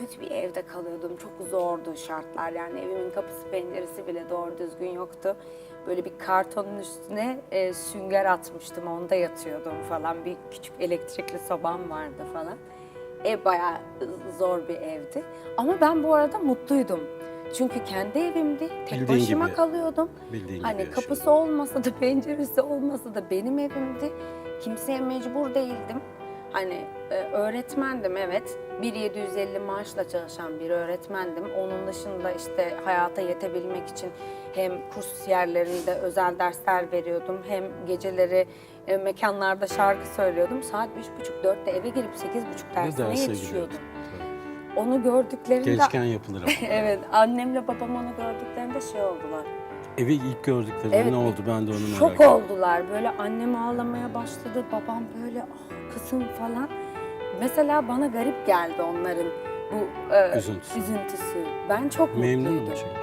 kötü bir evde kalıyordum. Çok zordu şartlar. Yani evimin kapısı penceresi bile doğru düzgün yoktu. Böyle bir kartonun üstüne e, sünger atmıştım. Onda yatıyordum falan. Bir küçük elektrikli sobam vardı falan. Ev bayağı zor bir evdi. Ama ben bu arada mutluydum. Çünkü kendi evimdi. Tek Bildiğin başıma gibi. kalıyordum. Bildiğin gibi hani yaşıyordun. kapısı olmasa da penceresi olmasa da benim evimdi. Kimseye mecbur değildim. Hani e, öğretmendim evet. 1750 maaşla çalışan bir öğretmendim. Onun dışında işte hayata yetebilmek için hem kurs yerlerinde özel dersler veriyordum. Hem geceleri e, mekanlarda şarkı söylüyordum. Saat 3.30-4'te eve girip 8.30 Ne dersine derse yetişiyordum. Onu gördüklerinde... Gençken yapılır ama. Evet, annemle babam onu gördüklerinde şey oldular. Evi ilk gördüklerinde Evet, ne oldu ben de onu merak Şok ettim. oldular. Böyle annem ağlamaya başladı. Babam böyle ah kızım falan. Mesela bana garip geldi onların bu e, Üzüntüsü. üzüntüsü. Ben çok Memnunum mutluydum. çünkü.